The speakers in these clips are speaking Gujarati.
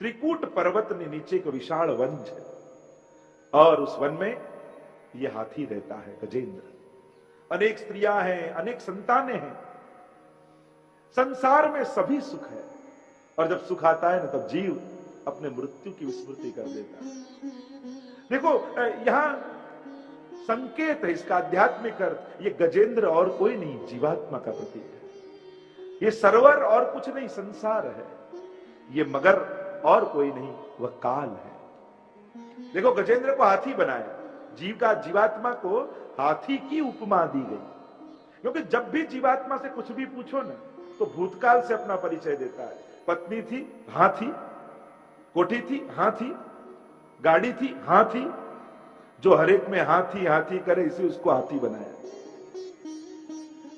त्रिकूट पर्वत के नीचे एक विशाल वन है और उस वन में ये हाथी रहता है गजेंद्र अनेक स्त्रियाँ हैं अनेक संतानें हैं संसार में सभी सुख है और जब सुख आता है ना, तब जीव अपने मृत्यु की विस्मृति कर देता है। देखो यहाँ संकेत है, इसका आध्यात्मिक अर्थ, ये गजेंद्र और कोई नहीं, जीवात्मा का प्रतीक है। ये सरोवर और कुछ नहीं, संसार है। ये मगर और कोई नहीं, वह काल है। देखो, गजेंद्र को हाथी बनाया। जीव का, जीवात्मा को हाथी की उपमा दी गई। क्योंकि जब भी जीवात्मा से कुछ भी पूछो ना तो भूतकाल से अपना परिचय देता है। पत्नी थी, हाथी। कोठी थी, हाथी। गाड़ी थी, हाथी। जो हरेक में हाथी हाथी करे, इसी उसको हाथी बनाया।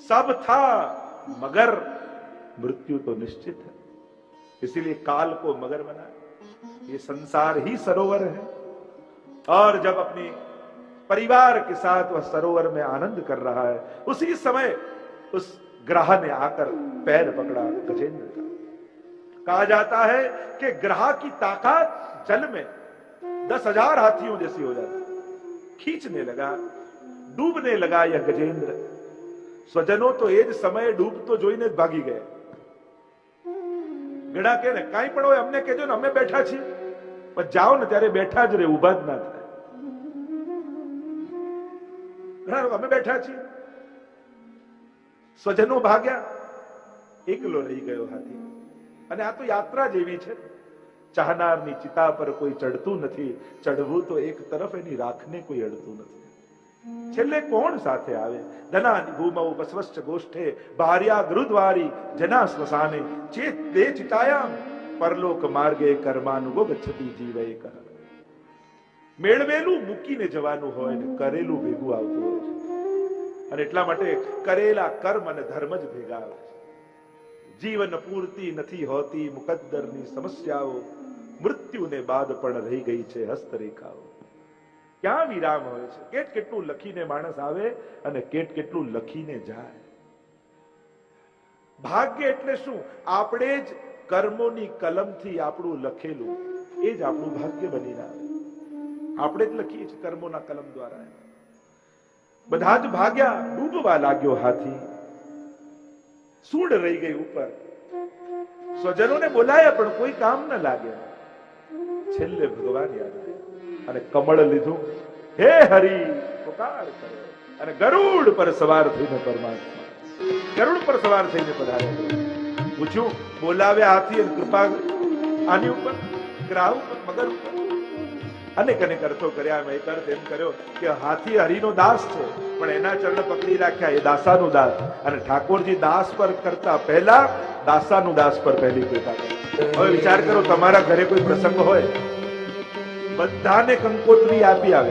सब था, मगर मृत्यु तो निश्चित है। इसीलिए काल को मगर बना ये संसार ही सरोवर है। और जब अपनी परिवार के साथ वह सरोवर में आनंद कर रहा है, उसी समय उस ग्राह ने आकर पैर पकड़ा गजेंद्र का। कहा जाता है कि ग्रह की ताकत जल में दस हज़ार हाथियों जैसी हो जाती खींचने लगा, डूबने लगा यह गजेंद्र। स्वजनों तो एक समय डूब तो जो इन्हें भागी गए। ગડા કે ને પણ હોય અમને કહેજો ને, અમે બેઠા છીએ. પણ જાઓ ને ત્યારે બેઠા જ રે ઊભા જ ના થાય. ઘણા લોકો, અમે બેઠા છીએ. સ્વજનો ભાગ્યા, એકલો રહી ગયો હાથી. અને આ તો યાત્રા જેવી છે. ચાહનારની ચિતા પર કોઈ ચડતું નથી. ચડવું તો એક તરફ એની રાખને કોઈ અડતું નથી. છેલ્લે કોણ સાથે આવે? ધના ભૂમૌ બસવશ્ચ ગોષ્ઠે ભાર્યા ગૃદ્વારી જના સ્મશાને ચેત તે ચિતાયામ, પરલોક માર્ગે કર્માનુભવ ગચ્છતી જીવે કર. મેળવેલું મૂકીને જવાનું હોય ને કરેલું ભેગું આવતું હોય છે. અને એટલા માટે કરેલા કર્મ અને ધર્મ જ ભેગા આવે છે. જીવન પૂર્તિ નથી હોતી, મુકદ્દરની સમસ્યાઓ, મૃત્યુને બાદ પણ રહી ગઈ છે હસ્તરેખાઓ. ક્યાં વિરામ હોય છે? કેટ કેટલું લખીને માણસ આવે અને કેટ કેટલું લખીને જાય? ભાગ્ય એટલે શું? આપણે જ કર્મોની કલમથી આપણું લખેલું. એ જ આપણું ભાગ્ય બનીને આવે. આપણે જ લખીએ છીએ કર્મોના કલમ દ્વારા બધા જ ભાગ્યા ડૂબવા લાગ્યો હાથી. સૂડ રહી ગઈ ઉપર. સ્વજનોને બોલાયા પણ કોઈ કામ ન લાગ્યા છેલ્લે ભગવાન યાદ આવ્યા. અને કમળ લીધું. હે હરિ, પુકાર કર્યો. અને ગરુડ પર સવાર થઈને પરમાત્મા. ગરુડ પર સવાર થઈને પધાર્યા પૂછ્યું બોલાવ્યા હાથી કૃપા આની ઉપર, ગ્રાહ ઉપર, મગર ઉપર? અનેક અનેક અર્થો કર્યા. મેં એક અર્થ એમ કર્યો કે હાથી હરિનો દાસ છે, પણ એના ચરણ પકડી રાખ્યા એ દાસાનો દાસ. અને ઠાકોરજી દાસ પર કરતા પહેલા દાસાનું દાસ પર પહેલી કૃપા હવે વિચાર કરો, તમારા ઘરે કોઈ પ્રસંગ હોય બધાને કંકોત્રી આપી આવે.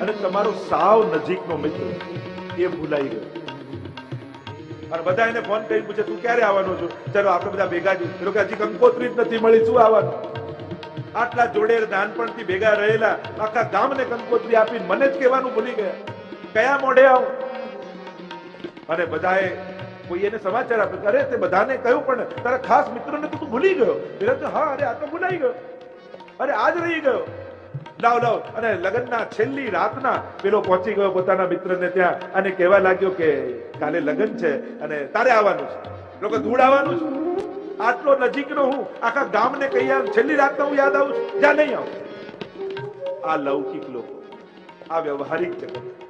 અને તમારો સાવ નજીકનો મિત્ર એ ભૂલાઈ ગયો. અને બધા એને ફોન કરી પૂછે, તું ક્યારે આવવાનો છો? ચલો, આપણે બધા ભેગા જ. પેલો કે હજી કંકોત્રી જ નથી મળી, શું આવવાનું? આટલા જોડે નાનપણથી ભેગા રહેલા આખા ગામને કંકોત્રી આપી મને જ કહેવાનું ભૂલી ગયા. કયા મોઢે આવું? અને બધાએ કોઈ એને સમાચાર આપ્યો અરે, તે બધાને કહ્યું પણ તારા ખાસ મિત્રોને તો તું ભૂલી ગયો. એટલે હા, અરે, આ તો ભૂલાઈ ગયો. અરે આજ રહી ગયો. લાવ લાવ. અને લગ્નના છેલ્લી રાતના પેલો પહોંચી ગયો પોતાના મિત્રને ત્યાં અને કહેવા લાગ્યો કે કાલે લગ્ન છે અને તારે આવવાનું છે. લોકો ધૂળ આવવાનું છે. આટલો નજીકનો હું આખા ગામને કહી આવ, છેલ્લી રાતના હું યાદ આવું છું. જ્યાં નહીં આવું. આ લૌકિક લોકો, આ વ્યવહારિક જગત.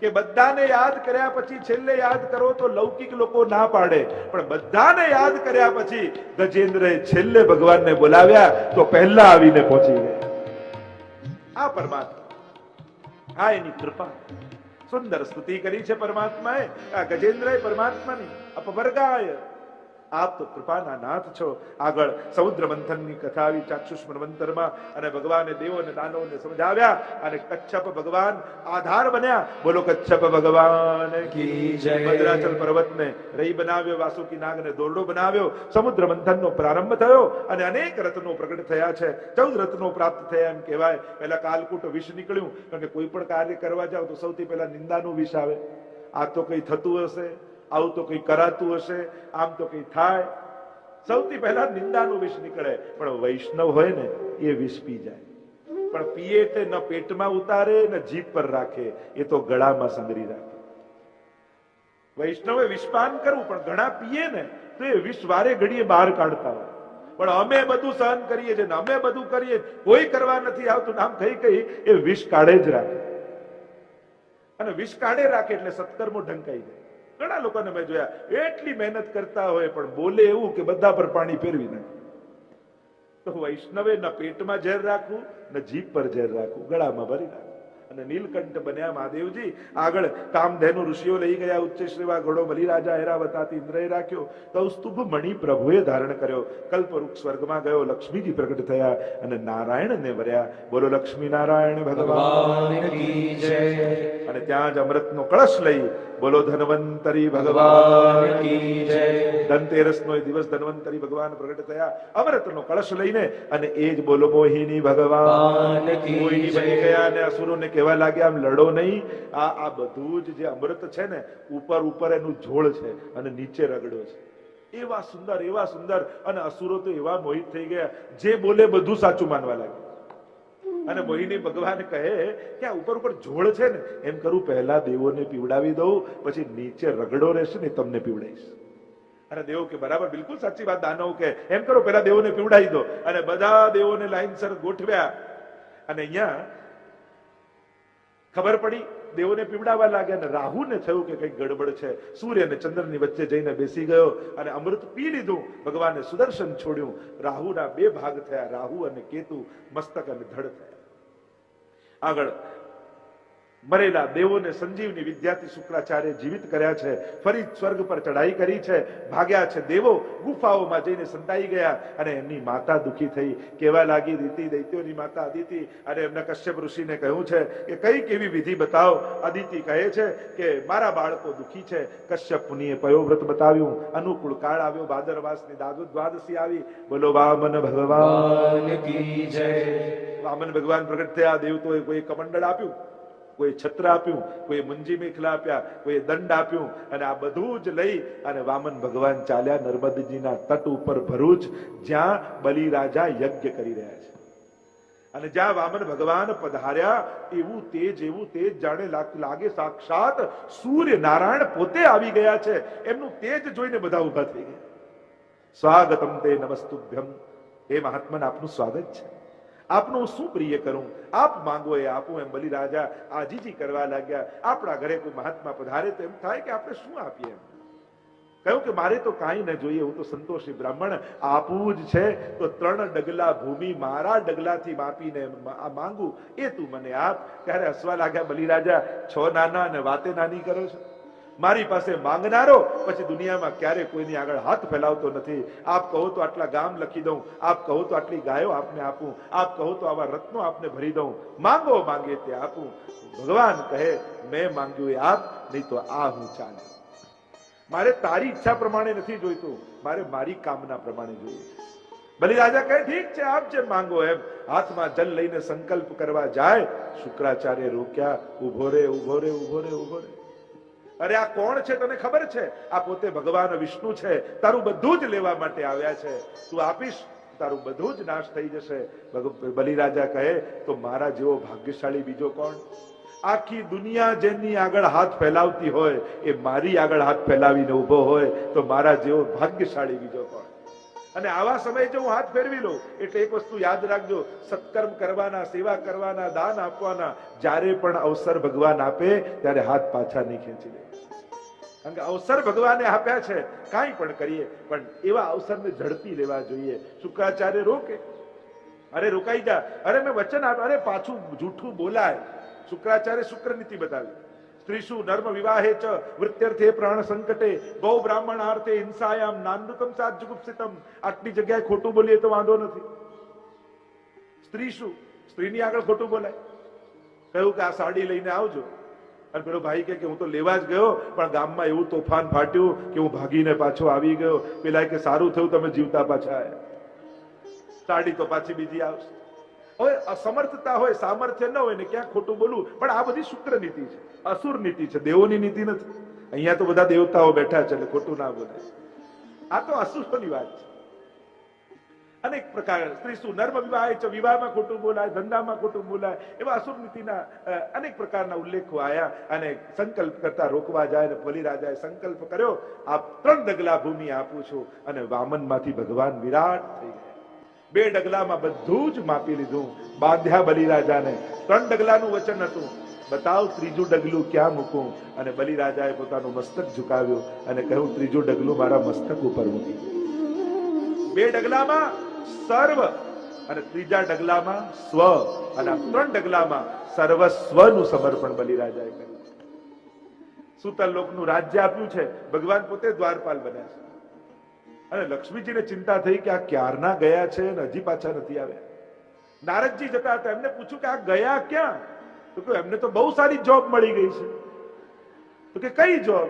કે બધાને યાદ કર્યા પછી છેલ્લે યાદ કરો તો લૌકિક લોકો ના પાડે. પણ બધાને યાદ કર્યા પછી ગજેન્દ્રએ છેલ્લે ભગવાનને બોલાવ્યા તો પહેલા આવીને પહોંચી ગયા. આ પરમાત્મા. આ એની કૃપા. સુંદર સ્તુતિ કરી છે પરમાત્માએ. આ ગજેન્દ્રએ પરમાત્માની અપવર્ગાય આપ તો કૃપાના નાથ છો. આગળ સમુદ્ર મંથનની કથા આવી ચાક્ષુષ મન્વંતરમાં અને ભગવાને દેવો અને દાનવોને સમજાવ્યા અને કચ્છપ ભગવાન આધાર બન્યા. બોલો, કચ્છપ ભગવાન કી જય. ભદ્રાચલ પર્વતને રહી બનાવ્યો, વાસુકી નાગને દોરડો બનાવ્યો. સમુદ્ર મંથનનો પ્રારંભ થયો અને અનેક રત્નો પ્રગટ થયા છે. ચૌદ રત્નો પ્રાપ્ત થયા એમ કહેવાય. પહેલા કાલકૂટ વિષ નીકળ્યું. કારણ કે કોઈ પણ કાર્ય કરવા જાવ તો સૌથી પહેલા નિંદાનું વિષ આવે. આ તો કઈ થતું હશે? આવું તો કઈ કરાતું હશે? આમ તો કઈ થાય? સૌથી પહેલા નિંદાનું વિષ નીકળે. પણ વૈષ્ણવ હોય ને, એ વિષ પી જાય. પણ પીએ તે ન પેટમાં ઉતારે, ન જીભ પર રાખે, એ તો ગળામાં સંગરી રાખે. વૈષ્ણવે વિષપાન કરવું, પણ ઘણા પીએ ને, તો એ વિષ વારે ઘડીએ બહાર કાઢતા હોય. પણ અમે બધું સહન કરીએ છીએ અમે બધું કરીએ, કોઈ કરવા નથી આવતું નામ કઈ કઈ એ વિષ કાઢે જ રાખે. અને વિષ કાઢે રાખે એટલે સત્કર્મો ઢંકાઈ જાય. ઘણા લોકોને મેં જોયા, એટલી મહેનત કરતા હોય પણ બોલે એવું કે બધા પર પાણી ફેરવી નાખે. તો વૈષ્ણવે ન પેટમાં ઝેર રાખવું, ન જીભ પર ઝેર રાખવું, ગળામાં ભરી રાખવું અને નીલકંઠ બન્યા મહાદેવજી, આગળ કામધેનુ ઋષિઓ લઈ ગયા, ઉચ્ચ શ્રીવા ઘોડો બલિરાજા હેરાવતાથી ઇન્દ્રએ રાખ્યો. કૌસ્તુભ મણિ પ્રભુએ ધારણ કર્યો. કલ્પવૃક્ષ સ્વર્ગમાં ગયો, લક્ષ્મીજી પ્રગટ થયા અને નારાયણને વર્યા. બોલો, લક્ષ્મી નારાયણ ભગવાન કી જય. અને ત્યાં જ અમૃતનો કળશ લઈ બોલો ધનવંતરી ભગવાન કી જય. ધનતેરસનો એ દિવસ ધનવંતરી ભગવાન પ્રગટ થયા. અમૃતનો કળશ લઈને અને એ જ બોલો મોહિની ભગવાન મોહિની બની ગયા અને અસુરોને કહેવા લાગ્યા આમ લડો નહીં. આ આ બધું જ જે અમૃત છે ને ઉપર ઉપર એનું ઝોળ છે અને નીચે રગડો છે. એવા સુંદર એવા સુંદર અને અસુરો તો એવા મોહિત થઈ ગયા જે બોલે બધું સાચું માનવા લાગ્યા. અને મોહિની ભગવાન કહે કે આ ઉપર ઉપર ઝોળ છે ને, એમ કરું, પહેલા દેવોને પીવડાવી દઉં, પછી નીચે રગડો રહેશે ને તમને પીવડાવીશ અને દેવો કે બરાબર, બિલકુલ સાચી વાત, દાનવ કે, એમ કરો, પહેલા દેવોને પીવડાવી દો. અને બધા દેવોને લાઈનસર ગોઠવ્યા. અને અહીંયા ખબર પડી દેવોને પીવડાવવા લાગ્યા અને રાહુને થયું કે કંઈક ગડબડ છે. સૂર્ય અને ચંદ્રની વચ્ચે જઈને બેસી ગયો અને અમૃત પી લીધું. ભગવાને સુદર્શન છોડ્યું. રાહુના બે ભાગ થયા. રાહુ અને કેતુ મસ્તક અને ધડ થયા. આગળ મરેલા દેવોને સંજીવની વિદ્યાથી શુક્રાચાર્ય જીવિત કર્યા છે ફરી સ્વર્ગ પર ચડાઈ કરી છે ભાગ્યા છે દેવો ગુફાઓમાં જઈને સંતાઈ ગયા અને એમની માતા દુખી થઈ. કેવા લાગી દીતી દૈત્યોની માતા અદિતિ? અને એમના કશ્યપ ઋષિને કહ્યું છે કે કઈ કેવી વિધિ બતાવો. અદિતિ કહે છે કે મારા બાળકો દુખી છે. કશ્યપ મુનિએ પયોવ્રત બતાવ્યું. અનુકૂળ કાળ આવ્યો. ભાદરવાસની દાદુ દ્વાદશી આવી. બોલો વામન ભગવાન વામન ભગવાન પ્રગટ થયા. દેવતોએ કોઈ કમંડળ આપ્યું? કોઈ છત્ર આપ્યું, કોઈ મુંજી મેખલા આપ્યા, કોઈ દંડ આપ્યું, અને આ બધું જ લઈ અને વામન ભગવાન ચાલ્યા નર્મદજીના તટ ઉપર ભરૂચ, જ્યાં બલિરાજા યજ્ઞ કરી રહ્યા છે. અને જ્યાં વામન ભગવાન પધાર્યા, એવું તેજ એવું તેજ જાણે લાગ- સાક્ષાત સૂર્ય નારાયણ પોતે આવી ગયા છે. એમનું તેજ જોઈને બધા ઊભા થઈ ગયા. સ્વાગતમ તે નમસ્તુભ્યમ. એ મહાત્મન, આપનું સ્વાગત છે. આપનું શું પ્રિય કરું? આપ માંગો એ આપું એમ બલિરાજા આજીજી કરવા લાગ્યા. આપણા ઘરે કોઈ મહાત્મા પધારે તો એમ થાય કે આપણે શું આપીએ એમ? કહ્યું કે મારે તો કાંઈ ન જોઈએ, હું તો સંતોષી બ્રાહ્મણ આપવું જ છે. તો ત્રણ ડગલા ભૂમિ મારા ડગલાથી માપીને માંગુ. એ તું મને આપ. ત્યારે હસવા લાગ્યા બલિરાજા, છ નાના અને વાતે નાની કરો છો. મારી પાસે માંગનારો, પછી દુનિયામાં ક્યારે કોઈની આગળ હાથ ફેલાવતો નથી. આપ કહો તો આટલા ગામ લખી દઉં, આપ કહો તો આટલી ગાયો આપને આપું, આપ કહો તો આવા રત્નો આપને ભરી દઉં. માંગો માંગે તે આપું. ભગવાન કહે, મેં માંગ્યું એ આપ, નહીં તો આ હું ચાલે. મારે તારી ઈચ્છા પ્રમાણે નથી જોઈતું, મારે મારી કામના પ્રમાણે જોઈએ. બલિરાજા કહે, ઠીક છે, આપ જે માંગો એમ. હાથમાં જલ લઈને સંકલ્પ કરવા જાય, શુક્રાચાર્ય રોક્યા, ઊભો રે ઊભો રે ઊભો રે ઊભો રે. અરે આ કોણ છે તને ખબર છે? આ પોતે ભગવાન વિષ્ણુ છે. તારું બધું જ લેવા માટે આવ્યા છે. તું આપીશ, તારું બધું જ નાશ થઈ જશે. બલિરાજા કહે, તો મારા જેવો ભાગ્યશાળી બીજો કોણ? આખી દુનિયા જેની આગળ હાથ ફેલાવતી હોય, એ મારી આગળ હાથ ફેલાવીને ઊભો હોય, તો મારા જેવો ભાગ્યશાળી બીજો કોણ? અને આવા સમયે જો હું હાથ ફેરવી લઉં, એટલે એક વસ્તુ યાદ રાખજો, સત્કર્મ કરવાના, સેવા કરવાના, દાન આપવાના, જ્યારે પણ અવસર ભગવાન આપે, ત્યારે હાથ પાછા નહીં ખેંચી લે. કારણ કે અવસર ભગવાને આપ્યા છે, કાંઈ પણ કરીએ, પણ એવા અવસરને ઝડપી લેવા જોઈએ. શુક્રાચાર્ય રોકે. અરે રોકાઈ જા. અરે મેં વચન આપ્યું. અરે પાછું જૂઠું બોલાય. શુક્રાચાર્ય શુક્ર નીતિ બતાવી. સ્ત્રીશુ નર્મ વિવાહે ચ, વૃત્યર્થે પ્રાણ સંકટે ગૌ બ્રાહ્મણ આર્થે હિંસાયામ નાનૃતમ સાજ્જુગુપ્સિતમ આટલી જગ્યાએ ખોટું બોલીએ તો વાંધો નથી. સ્ત્રી શું સ્ત્રીની આગળ ખોટું બોલાય. કહ્યું કે આ સાડી લઈને આવજો. અને પેલો ભાઈ કે હું તો લેવા જ ગયો, પણ ગામમાં એવું તોફાન ફાટ્યું કે હું ભાગીને પાછો આવી ગયો. પેલા કે સારું થયું, તમે જીવતા પાછા સાડી તો પાછી બીજી આવશે. હવે અસમર્થતા હોય, સામર્થ્ય ન હોય ને ક્યાં ખોટું બોલવું? પણ આ બધી શુક્ર નીતિ છે, અસુર નીતિ છે, દેવોની નીતિ નથી. અહીંયા તો બધા દેવતાઓ બેઠા છે એટલે ખોટું ના બોલે. આ તો અસુરોની વાત છે. અનેક પ્રકાર, સ્ત્રી શું નર્મ વિવાહ છે, વિવાહમાં ખોટું બોલાય, ધંધામાં ખોટું બોલાય, એવા અસુર નીતિના અનેક પ્રકારના ઉલ્લેખો આયા અને સંકલ્પ કરતા રોકવા જાય અને રાજાએ સંકલ્પ કર્યો આ ત્રણ ડગલા ભૂમિ આપું છું. અને વામનમાંથી ભગવાન વિરાટ થઈ ગયા. બે ડગલામાં બધું જ માપી લીધું. બાંધ્યા બલિરાજાને. ત્રણ ડગલાનું વચન હતું. બતાવ ત્રીજું ડગલું ક્યાં મૂકું? અને બલિરાજાએ પોતાનું મસ્તક ઝુકાવ્યું અને કહ્યું, ત્રીજું ડગલું મારા મસ્તક ઉપર મૂકી. બે ડગલામાં સર્વ અને ત્રીજા ડગલામાં સ્વ. અને ત્રણ ડગલામાં સર્વસ્વનું સમર્પણ બલિરાજાએ કર્યું. સુતલ લોકનું રાજ્ય આપ્યું છે. ભગવાન પોતે દ્વારપાલ બન્યા છે. અને લક્ષ્મીજીને ચિંતા થઈ કે આ ક્યારના ગયા છે અને હજી પાછા નથી આવ્યા. નારદજી જતા હતા, એમને પૂછ્યું કે આ ગયા ક્યાં? તો કે એમને તો બહુ સારી જોબ મળી ગઈ છે. તો કે, કઈ જોબ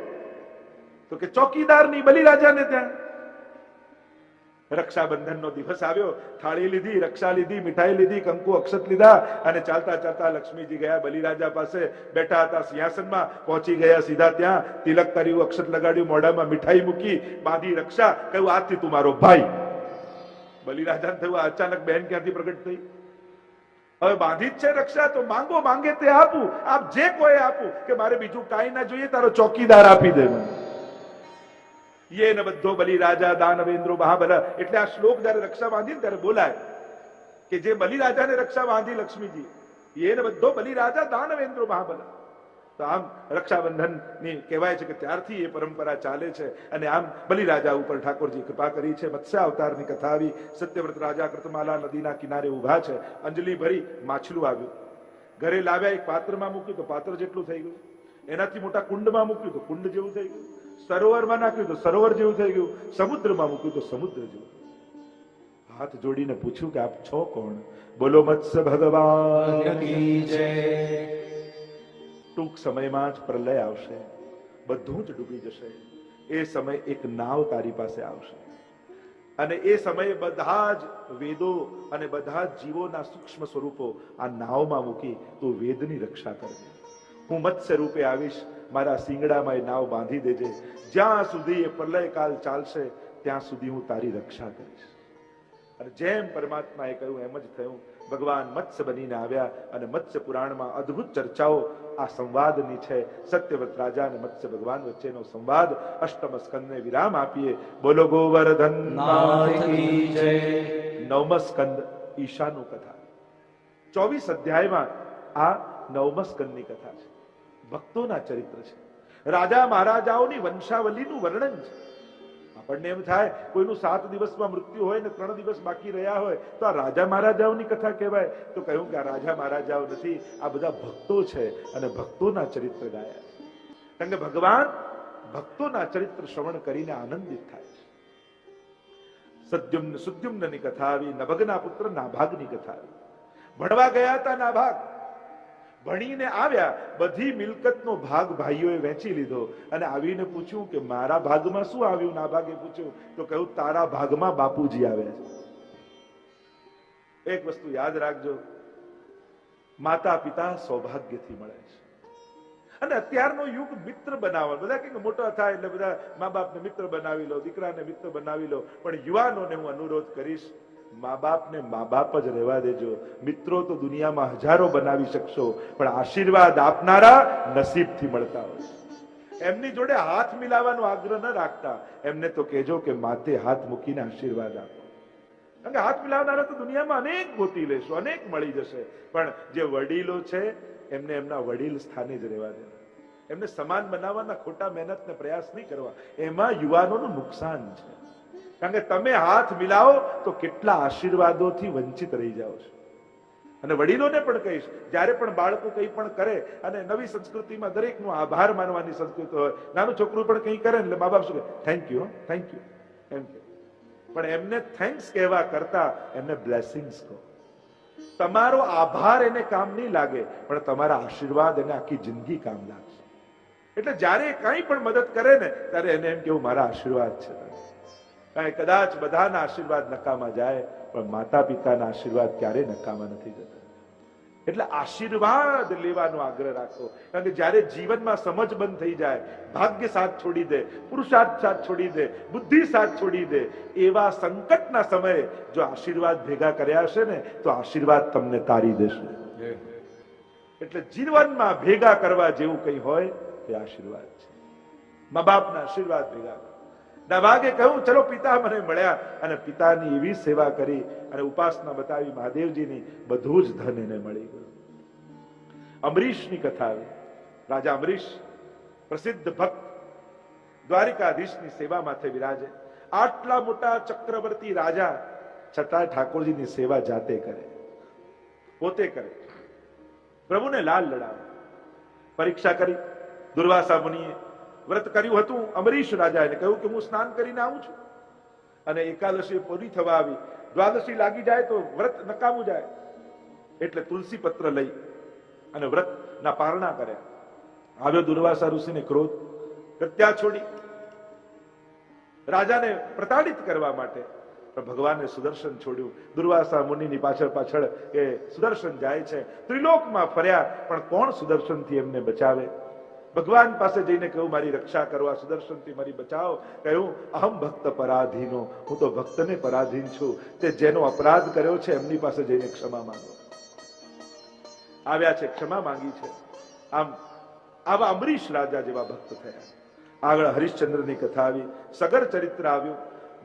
તો કે, ચોકીદારની બલિરાજાને ત્યાં. રક્ષાબંધનનો દિવસ આવ્યો. થાળી લીધી, રક્ષા લીધી, મીઠાઈ લીધી, કંકુ અક્ષત લીધા અને ચાલતા ચાલતા લક્ષ્મીજી ગયા બલિરાજા પાસે. બેઠા હતા સિંહાસનમાં, પહોંચી ગયા સીધા ત્યાં. તિલક કર્યું અક્ષત લગાડ્યું, મોઢામાં મીઠાઈ મૂકી, બાંધી રક્ષા. કહ્યું આજથી તું મારો ભાઈ. બલિરાજાને થયું અચાનક બેન ક્યાંથી પ્રગટ થઈ? હવે બાંધી જ છે રક્ષા, તો માંગો, માંગે તે આપું. આપ જે કોઈ આપું, કે મારે બીજું કાંઈ ના જોઈએ, તારો ચોકીદાર આપી દે મને. યે ન બધો બલિ રાજા દાનવેન્દ્રો મહાબલ. એટલે આ શ્લોક જયારે રક્ષા બાંધી ત્યારે બોલાય કે જે બલિ રાજાને રક્ષા બાંધી લક્ષ્મીજી યે ન બધો બલિ રાજા દાનવેન્દ્રો મહાબલ. તો આમ રક્ષાબંધનની કહેવાય છે કે ત્યારથી એ પરંપરા ચાલે છે અને આમ બલિરાજા ઉપર ઠાકોરજી કૃપા કરી છે. મત્સ્ય અવતારની કથા આવી, સત્યવ્રત રાજા કૃતમાલા નદીના કિનારે ઊભા છે, અંજલિ ભરી માછલું આવ્યું. ઘરે લાવ્યા એક પાત્રમાં મૂક્યું તો પાત્ર જેટલું થઈ ગયું. એનાથી મોટા કુંડમાં મૂક્યું તો કુંડ જેવું થઈ ગયું. સરોવરમાં નાખ્યું તો સરોવર જેવું થઈ ગયું સમુદ્રમાં મૂક્યું તો સમુદ્ર જેવું. હાથ જોડીને પૂછ્યું કે આપ છો કોણ? બોલો મત્સ્ય ભગવાન. ટૂંક સમયમાં જ પ્રલય આવશે. બધું જ ડૂબી જશે. એ સમય એક નાવ તારી પાસે આવશે. અને એ સમયે બધા જ વેદો અને બધા જ જીવોના સૂક્ષ્મ સ્વરૂપો આ નાવમાં મૂકી તું વેદની રક્ષા કરજે. હું મત્સ્ય રૂપે આવીશ મારા સિંગડામાં એ નાવ બાંધી દેજે. જ્યાં સુધી એ પ્રલય કાલ ચાલશે ત્યાં સુધી હું તારી રક્ષા કરીશ. અને જેમ પરમાત્માએ કહ્યું એમ જ થયું. ભગવાન મત્સ્ય બનીને આવ્યા અને મત્સ્ય પુરાણમાં અદ્ભુત ચર્ચાઓ આ સંવાદની છે. સત્યવ્રત રાજા અને મત્સ્ય ભગવાન વચ્ચેનો સંવાદ અષ્ટમ સ્કંદને વિરામ આપીએ. બોલો ગોવર્ધન નવમ સ્કંદ ઈશાનું કથા. ચોવીસ અધ્યાયમાં આ નવમ સ્કંદની કથા છે. ભક્તોના ચરિત્ર છે. રાજા મહારાજાઓની વંશાવલીનું વર્ણન છે. આપણને એમ થાય, કોઈનું સાત દિવસમાં મૃત્યુ હોય ને ત્રણ દિવસ બાકી રહ્યા હોય, તો આ રાજા મહારાજાઓની કથા કહેવાય. તો કહ્યું કે આ રાજા મહારાજાઓ નથી, આ બધા ભક્તો છે અને ભક્તોના ચરિત્ર ગાયા છે. કારણ કે ભગવાન ભક્તોના ચરિત્ર શ્રવણ કરીને આનંદિત થાય છે. સદ્યુમ્ન સુદ્યુમ્નની કથા આવી, નભગના પુત્ર નાભાગની કથા આવી. ભણવા ગયા હતા નાભાગ. ભણીને આવ્યા, બધી મિલકતનો ભાગ ભાઈઓએ વેચી લીધો. અને આવીને પૂછ્યું કે, મારા ભાગમાં શું આવ્યું? ના ભાગે પૂછ્યું, તો કહ્યું, તારા ભાગમાં બાપુજી આવ્યા છે. એક વસ્તુ યાદ રાખજો માતા પિતા સૌભાગ્યથી મળે છે. અને અત્યારનો યુગ મિત્ર બનાવવાનો, બધા કે મોટા થાય એટલે બધા મા બાપને મિત્ર બનાવી લો, દીકરાને મિત્ર બનાવી લો, પણ યુવાનોને હું અનુરોધ કરીશ મા બાપને મા બાપ જ રહેવા દેજો. મિત્રો, તો દુનિયામાં હજારો બનાવી શકશો, પણ આશીર્વાદ આપનારા નસીબથી મળતા હોય. એમની જોડે હાથ મિલાવવાનો આગ્રહ ન રાખતા. એમને તો કહેજો કે માથે હાથ મૂકીને આશીર્વાદ આપો. કારણ કે હાથ મિલાવનારા તો દુનિયામાં અનેક ગોતી લેશો, અનેક મળી જશે. પણ જે વડીલો છે, એમને એમના વડીલ સ્થાને જ રહેવા દે. એમને સમાન બનાવવાના ખોટા મહેનત ને પ્રયાસ નહીં કરવા. એમાં યુવાનોનું નુકસાન છે. કારણ કે તમે હાથ મિલાવો તો કેટલા આશીર્વાદોથી વંચિત રહી જાઓ છો. અને વડીલોને પણ કહીશ, જ્યારે પણ બાળકો કંઈ પણ કરે અને નવી સંસ્કૃતિમાં દરેકનો આભાર માનવાની સંસ્કૃતિ હોય, નાનું છોકરું પણ કંઈ કરે એટલે મા બાપ શું કહે થેન્ક યુ થેન્ક યુ એમ કે પણ એમને થેન્ક્સ કહેવા કરતા એમને બ્લેસિંગ્સ કહો. તમારો આભાર એને કામ નહીં લાગે, પણ તમારા આશીર્વાદ એને આખી જિંદગી કામ લાગશે. એટલે જ્યારે કંઈ પણ મદદ કરે ને, ત્યારે એને એમ કેવું મારા આશીર્વાદ છે. કારણ કદાચ બધાના આશીર્વાદ નકામા જાય પણ માતા પિતાના આશીર્વાદ ક્યારે નકામા નથી જતા. એટલે આશીર્વાદ લેવાનો આગ્રહ રાખો. કારણ કે જ્યારે જીવનમાં સમજ બંધ થઈ જાય ભાગ્ય સાથ છોડી દે પુરુષાર્થ સાથ છોડી દે બુદ્ધિ સાથ છોડી દે એવા સંકટના સમયે જો આશીર્વાદ ભેગા કર્યા હશે ને તો આશીર્વાદ તમને તારી દેશે. એટલે જીવનમાં ભેગા કરવા જેવું કંઈ હોય તે આશીર્વાદ છે. મા બાપના આશીર્વાદ ભેગા ભાગે કહ્યું ચલો પિતા મને મળ્યા. અને પિતાની એવી સેવા કરી અને ઉપાસના બતાવી મહાદેવજીની બધું જ ધન એને મળી ગયું. અમરીશની કથા આવી. રાજા અમરીશ, પ્રસિદ્ધ ભક્ત, દ્વારિકાધીશની સેવા માથે વિરાજે. આટલા મોટા ચક્રવર્તી રાજા છતાં ઠાકોરજીની સેવા જાતે કરે. પોતે કરે. પ્રભુને લાલ લડાવે. પરીક્ષા કરી. દુર્વાસા મુનિએ વ્રત કર્યું હતું, અમરીશ રાજાએ કહ્યું કે હું સ્નાન કરીને આવું છું. અને એકાદશી પૂરી થવા આવી. દ્વાદશી લાગી જાય તો વ્રત નકામું જાય. એટલે તુલસી પત્ર લઈ અને વ્રત ના પારણા કર્યા. આવ્યો દુર્વાસા ઋષિને ક્રોધ, પ્રત્યા છોડી. રાજાને પ્રતાડિત કરવા માટે ભગવાને સુદર્શન છોડ્યું. દુર્વાસા મુનિની પાછળ પાછળ એ સુદર્શન જાય છે. ત્રિલોકમાં ફર્યા, પણ કોણ સુદર્શનથી એમને બચાવે? ભગવાન પાસે જઈને કહ્યું મારી રક્ષા કરવા, સુદર્શનથી મારી બચાવો. કહ્યું, અહમ ભક્ત પરાધીનો, હું તો ભક્તને પરાધીન છું, તે જેનો અપરાધ કર્યો છે, એમની પાસે જઈને ક્ષમા માંગો. આવ્યા છે, ક્ષમા માંગી છે. આમ, આવા અમરીશ રાજા જેવા ભક્ત થયા. આગળ હરિશ્ચંદ્રની કથા આવી, સગર ચરિત્ર આવ્યું.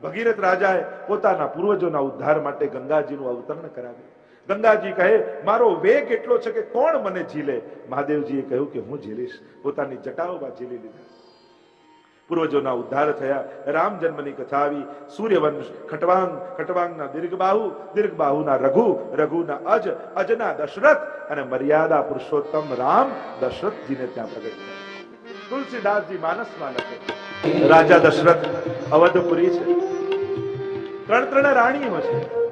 ભગીરથ રાજાએ પોતાના પૂર્વજોના ઉદ્ધાર માટે ગંગાજીનું અવતરણ કરાવ્યું. ગંગાજી કહે, મારો વેગ એટલો છે કે કોણ મને ઝીલે? મહાદેવજીએ કહ્યું કે, હું ઝીલીશ. પોતાની જટાઓમાં ઝીલી લીધા. પૂર્વજોના ઉદ્ધાર થયા. રામ જન્મની કથા આવી. સૂર્યવંશ ખટવાંગ, ખટવાંગના દીર્ઘબાહુ, દીર્ઘબાહુના રઘુ, રઘુના અજ, અજના દશરથ અને મર્યાદા પુરુષોત્તમ રામ દશરથજીને ત્યાં પ્રગટ થયા. તુલસીદાસજી માનસમાં લખે. રાજા દશરથ અવધપુરી છે. ત્રણ ત્રણ રાણીઓ છે.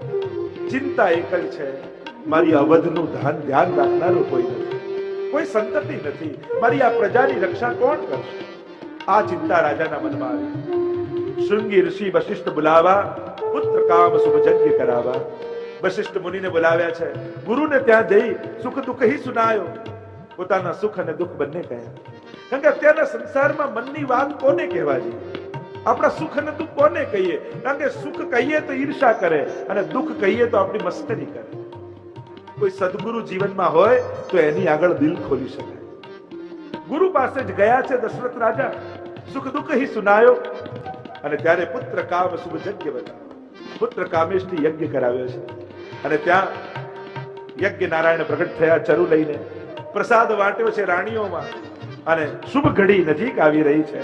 ચિંતા એકલ છે. મારી અવધનું ધ્યાન ધ્યાન રાખનારું કોઈ નથી. કોઈ સંતતિ નથી. મારી આ પ્રજાની રક્ષા કોણ કરશે? આ ચિંતા રાજાના મનમાં આવી. શૃંગી ઋષિ વશિષ્ઠ બોલાવા, પુત્ર કામ શુભ યજ્ઞ કરાવા. વશિષ્ઠ મુનિને બોલાવ્યા છે. ગુરુને ત્યાં જઈ સુખ દુઃખ હિ સુનાયો. પોતાના સુખ અને દુઃખ બંને કહ્યા. કારણ કે અત્યારના સંસારમાં મનની વાત કોને કહેવા જોઈએ આપણા સુખ અને દુઃખ કોને કહીએ? કારણ કે સુખ કહીએ તો ઈર્ષા કરે અને દુઃખ કહીએ તો આપણી મસ્કરી કરે. કોઈ સદગુરુ જીવનમાં હોય તો એની આગળ દિલ ખોલી શકાય ગુરુ પાસે જ ગયા છે દશરથ રાજા. સુખ દુઃખ હિ સુનાયો અને ત્યારે પુત્ર કામ શુભ યજ્ઞ બતાવ્યો પુત્ર કામેશથી યજ્ઞ કરાવ્યો છે. અને ત્યાં યજ્ઞ નારાયણ પ્રગટ થયા ચરુ લઈને. પ્રસાદ વાટ્યો છે રાણીઓમાં અને શુભ ઘડી નજીક આવી રહી છે.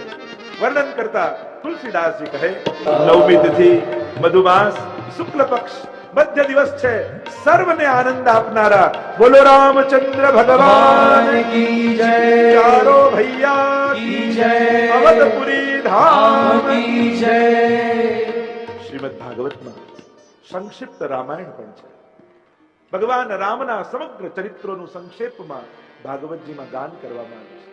વર્ણન કરતા તુલસીદાસજી કહે નવમી તિથિ મધુમાસ શુક્લ પક્ષ મધ્ય દિવસ છે સર્વને આનંદ આપનારા બોલો રામચંદ્ર ભગવાન કી જય ચારો ભૈયા કી જય અવધપુરી ધામ કી જય શ્રીમદ ભાગવતમાં સંક્ષિપ્ત રામાયણ પણ છે ભગવાન રામના સમગ્ર ચરિત્રોનું સંક્ષેપમાં ભાગવતજીમાં ગાન કરવામાં આવે છે।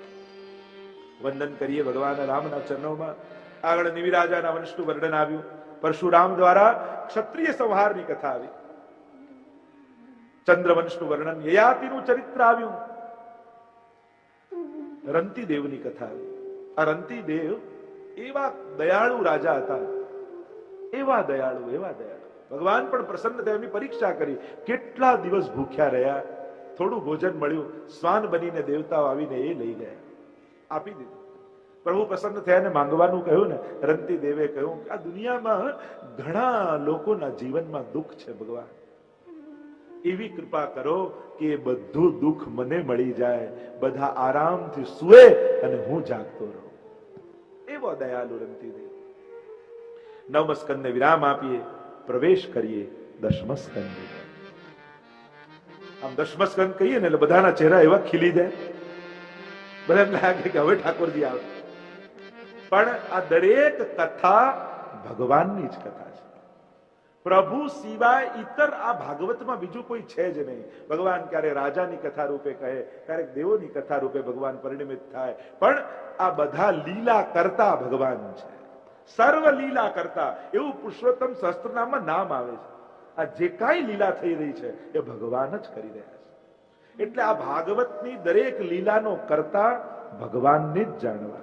વંદન કરીએ ભગવાન રામના ચરણોમાં. આગળ નિવિરાજાના વંશનું વર્ણન આવ્યું. પરશુરામ દ્વારા ક્ષત્રિય સંહારની કથા આવી. ચંદ્રવંશનું વર્ણન, યયાતિનું ચરિત્ર આવ્યું. રંતી દેવની કથા આવી. આ રંતી દેવ એવા દયાળુ રાજા હતા. એવા દયાળુ એવા દયાળુ. ભગવાન પણ પ્રસન્ન થયા, એમની પરીક્ષા કરી. કેટલા દિવસ ભૂખ્યા રહ્યા. થોડું ભોજન મળ્યું. શ્વાન બનીને દેવતાઓ આવીને એ લઈ ગયા. આપી દીધું. પ્રભુ પ્રસન્ન થયા ને માંગવાનું કહ્યું ને, રંતી દેવે કહ્યું કે આ દુનિયામાં ઘણા લોકોના જીવનમાં દુઃખ છે ભગવાન. એવી કૃપા કરો કે બધું દુઃખ મને મળી જાય, બધા આરામથી સુએ અને હું જાગતો રહું. એવો દયાલુ રંતી દેવ. નવમ સ્કંદને વિરામ આપીએ, પ્રવેશ કરીએ દશમ આમ દશમ કહીએ ને એટલે બધાના ચહેરા એવા ખીલી જાય. બધા એમ લાગે કે હવે ઠાકોરજી આવે. પણ આ દરેક કથા ભગવાનની જ કથા છે. પ્રભુ સિવાય ઇતર આ ભાગવતમાં બીજું કોઈ છે જ નહીં. ભગવાન ક્યારે રાજાની કથા રૂપે કહે, ક્યારેક દેવોની કથા રૂપે ભગવાન પરિણમિત થાય. પણ આ બધા લીલા કરતા ભગવાન છે. સર્વ લીલા કરતા. એવું પુરુષોત્તમ સહસ્ત્રનામમાં નામ આવે છે. આ જે કાંઈ લીલા થઈ રહી છે, એ ભગવાન જ કરી રહ્યા એટલે આ ભાગવતની દરેક લીલાનો કરતા ભગવાનને જ જાણવા.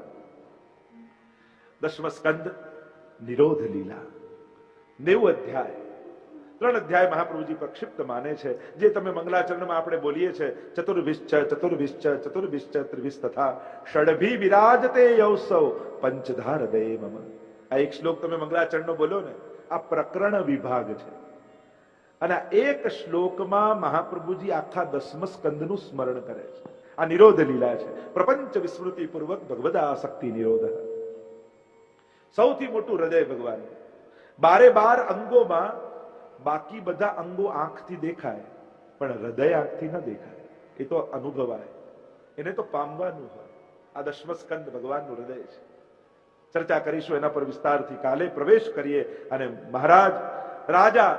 દસમ સ્કંદ, નિરોધ લીલા. નેવું અધ્યાય. ત્રણ અધ્યાય મહાપ્રભુજી પ્રક્ષિપ્ત માને છે. જે તમે મંગલાચરણમાં આપણે બોલીએ છે, ચતુર્વિશ્ચ ચતુર્વિશ્ચ ચતુર્વિશ્ચ ત્રિવિશ તથા ષડભી વિરાજતે યૌસવ પંચધાર દે મમ. આ એક શ્લોક તમે મંગલાચરણનો બોલો ને, આ પ્રકરણ વિભાગ છે. અને એક શ્લોકમાં મહાપ્રભુજી આખા દસમ સ્કંદનું સ્મરણ કરે છે. આ નિરોધ લીલા છે. પ્રપંચ વિસ્મૃતિ પૂર્વક ભગવદા શક્તિ નિરોધ. સૌથી મોટું હૃદય ભગવાન બારે બાર અંગોમાં બાકી બધા અંગો આંખથી દેખાય, પણ હૃદય આંખથી ન દેખાય. એ તો અનુભવાય. એને તો પામવાનું હોય. આ દસમ સ્કંદ ભગવાનનું હૃદય છે. ચર્ચા કરીશું એના પર વિસ્તારથી. કાલે પ્રવેશ કરીએ અને મહારાજ, રાજા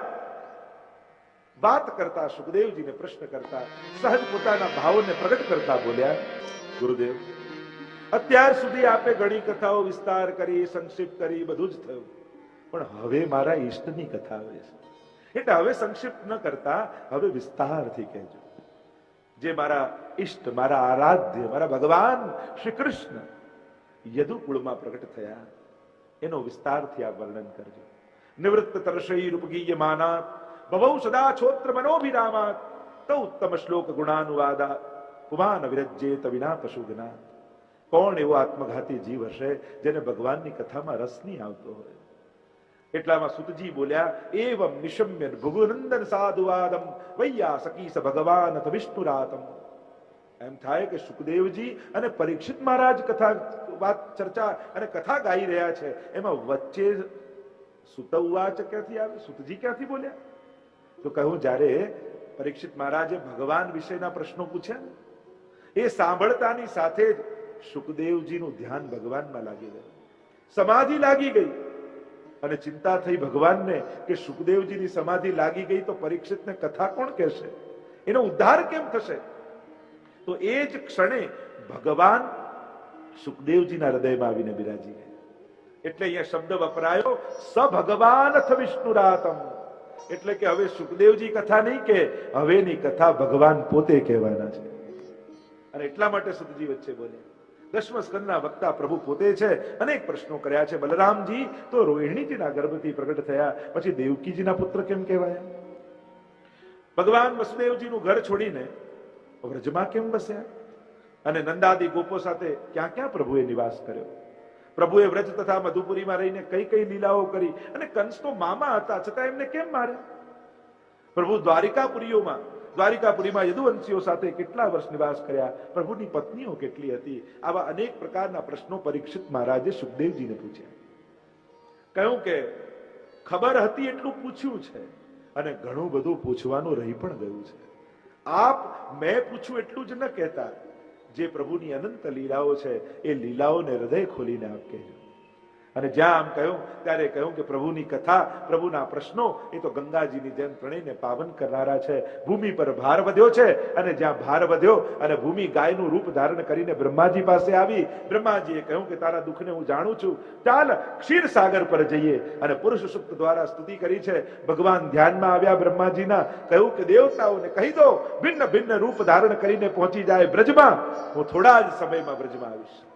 વાત કરતા સુખદેવજીને પ્રશ્ન કરતા, સહજ પોતાના ભાવોને પ્રગટ કરતા બોલ્યા, ગુરુદેવ, અત્યાર સુધી આપે ઘણી કથાઓ વિસ્તાર કરી, સંક્ષિપ્ત કરી, બધું જ થયું. પણ હવે મારા ઈષ્ટની કથા આવે છે. એટલે હવે સંક્ષિપ્ત ન કરતા, હવે વિસ્તારથી કહેજો. જે મારા ઈષ્ટ, મારા આરાધ્ય, મારા ભગવાન શ્રી કૃષ્ણ યદુકુળમાં પ્રગટ થયા, એનો વિસ્તારથી આ વર્ણન કરજો. નિવૃત્ત તર્ષઈ રૂપગીય માનાત ભવૌ સદા છોત્ર મનોભિરામાત તો ઉત્તમ શ્લોક ગુણાનુવાદા પુમાન વિરજ્યેત વિના પશુગના કોણ એવો આત્મઘાતી જીવ હશે જેને ભગવાનની કથામાં રસ નહીં આવતો હોય એટલામાં સુતજી બોલ્યા એવમ નિશમ્ય ભૃગુનંદન સાધુવાદમ વૈયા સકીસ ભગવાન વિષ્ણુરાતમ એમ થાય કે સુખદેવજી અને પરીક્ષિત મહારાજ કથા વાત ચર્ચા અને કથા ગાઈ રહ્યા છે એમાં વચ્ચે સુતવાચ ક્યાંથી આવે સુતજી ક્યાંથી બોલ્યા તો કહું જ્યારે પરીક્ષિત મહારાજે ભગવાન વિશેના પ્રશ્નો પૂછ્યા એ સાંભળતાની સાથે જ સુખદેવજીનું ધ્યાન ભગવાનમાં લાગી ગયું. સમાધિ લાગી ગઈ. અને ચિંતા થઈ ભગવાનને કે સુખદેવજીની સમાધિ લાગી ગઈ તો પરીક્ષિતને કથા કોણ કહેશે? એનો ઉદ્ધાર કેમ થશે? તો એ જ ક્ષણે ભગવાન સુખદેવજીના હૃદયમાં આવીને બિરાજી ગયા. એટલે અહીંયા શબ્દ વપરાયો, સ ભગવાન વિષ્ણુરાતમ. એટલે કે હવે સુખદેવજી કથા નહીં કે હવેની કથા ભગવાન પોતે કહેવાના છે. અને એટલા માટે સુતજી વચ્ચે બોલ્યા દસમ સ્કંદના વક્તા પ્રભુ પોતે છે, અનેક પ્રશ્નો કર્યા છે. બલરામજી તો રોહિણીજીના ગર્ભથી પ્રગટ થયા. પછી દેવકીજીના પુત્ર કેમ કહેવાય? ભગવાન વસુદેવજીનું ઘર છોડીને વ્રજમાં કેમ બસ્યા અને નંદાદી ગોપો સાથે ક્યાં ક્યાં પ્રભુએ નિવાસ કર્યો? પ્રભુએ વ્રજ તથા મધુપુરીમાં રહીને કઈ કઈ લીલાઓ કરી અને કંસ તો મામા હતા, છતાં એમને કેમ માર્યા? પ્રભુ દ્વારિકાપુરીઓમાં, દ્વારિકાપુરીમાં યદુવંશીઓ સાથે કેટલા વર્ષ નિવાસ કર્યા? પ્રભુની પત્નીઓ કેટલી હતી? આવા અનેક પ્રકારના પ્રશ્નો પરીક્ષિત મહારાજે સુખદેવજીને પૂછ્યા. કહ્યું કે, ખબર હતી એટલું પૂછ્યું છે અને ઘણું બધું પૂછવાનું રહી પણ ગયું છે. આપ મેં પૂછ્યું એટલું જ ન કહેતા. જે પ્રભુની અનંત લીલાઓ છે એ લીલાઓને હૃદય ખોલીને આપ કહેજો. અને જ્યાં આમ કહ્યું, ત્યારે કહ્યું કે પ્રભુની કથા, પ્રભુના પ્રશ્નો, એ તો ગંગાજીની જેમ પ્રણીને પાવન કરનારા છે. ભૂમિ પર ભાર વધ્યો છે અને જ્યાં ભાર વધ્યો અને ભૂમિ ગાયનું રૂપ ધારણ કરીને બ્રહ્માજી પાસે આવી, બ્રહ્માજીએ કહ્યું કે તારા દુઃખને હું જાણું છું. ચાલ ક્ષીર સાગર પર જઈએ. અને પુરુષ સુપ્ત દ્વારા સ્તુતિ કરી છે. ભગવાન ધ્યાનમાં આવ્યા બ્રહ્માજીના, કહ્યું કે દેવતાઓને કહી દો, ભિન્ન ભિન્ન રૂપ ધારણ કરીને પહોંચી જાય બ્રજમાં. હું થોડા જ સમયમાં બ્રજમાં આવીશ.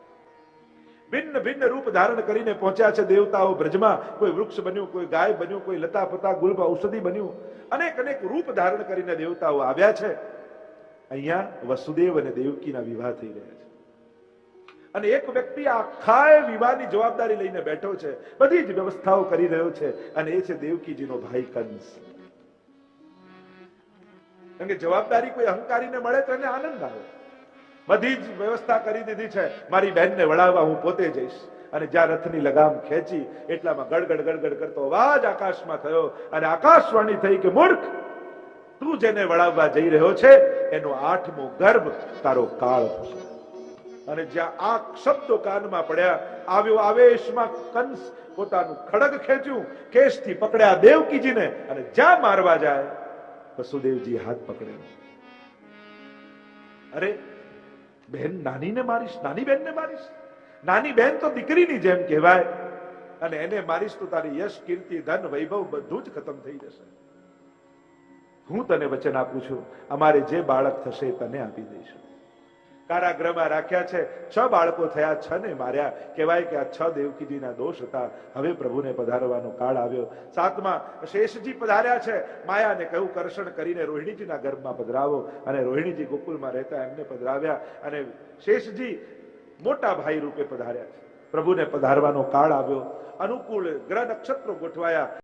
ભિન્ન ભિન્ન રૂપ ધારણ કરીને પહોંચ્યા છે દેવતાઓ બ્રજમાં. કોઈ વૃક્ષ બન્યું, કોઈ ગાય બન્યું, કોઈ લતા પતા ગુલ્બ ઔષધિ બન્યું. અનેક અનેક રૂપ ધારણ કરીને દેવતાઓ આવ્યા છે. અહીંયા વસુદેવ અને દેવકીના વિવાહ થઈ રહ્યા છે. અને એક વ્યક્તિ આખા વિવાહની જવાબદારી લઈને બેઠો છે. બધી જ વ્યવસ્થાઓ કરી રહ્યો છે. અને એ છે દેવકીજીનો ભાઈ કંસ. કારણ કે જવાબદારી કોઈ અહંકારીને મળે તો એને આનંદ આવે. બધી જ વ્યવસ્થા કરી દીધી છે. મારી બહેનને વળાવવા હું પોતે જઈશ. અને જ્યાં રથની લગામ ખેંચી, એટલામાં ગડગડ ગડગડ કરતો અવાજ આકાશમાં થયો. અને આકાશવાણી થઈ કે, મૂર્ખ, તું જેને વળાવવા જઈ રહ્યો છે, એનો આઠમો ગર્ભ તારો કાળ થશે. અને જ્યાં આ શબ્દો કાનમાં પડ્યા, આવ્યો આવેશમાં કંસ પોતાનું ખડગ ખેંચ્યું, કેશથી પકડ્યા દેવકીજીને, અને જ્યાં મારવા જાય, વસુદેવજી હાથ પકડ્યો. અરે બહેન નાનીને મારીશ, નાની બહેનને મારીશ. નાની બહેન તો દીકરીની જેમ કહેવાય. અને એને મારીશ તો તારી યશ, કીર્તિ, ધન, વૈભવ બધું જ ખતમ થઈ જશે. હું તને વચન આપું છું, અમારે જે બાળક થશે તને આપી દઈશું. કારાગૃહમાં રાખ્યા છે. છ બાળકો થયા, છ ને માર્યા. કહેવાય કે આ છ દેવકીજીના દોષ હતા. હવે પ્રભુને પધારવાનો કાળ આવ્યો. સાતમા, શેષજી પધાર્યા છે. માયાને કહ્યું કરશણ કરીને રોહિણીજીના ગર્ભમાં પધરાવો. અને રોહિણીજી ગોકુલમાં રહેતા એમને પધરાવ્યા અને શેષજી મોટા ભાઈ રૂપે પધાર્યા છે. પ્રભુને પધારવાનો કાળ આવ્યો. અનુકૂળ ગ્રહ નક્ષત્રો ગોઠવાયા.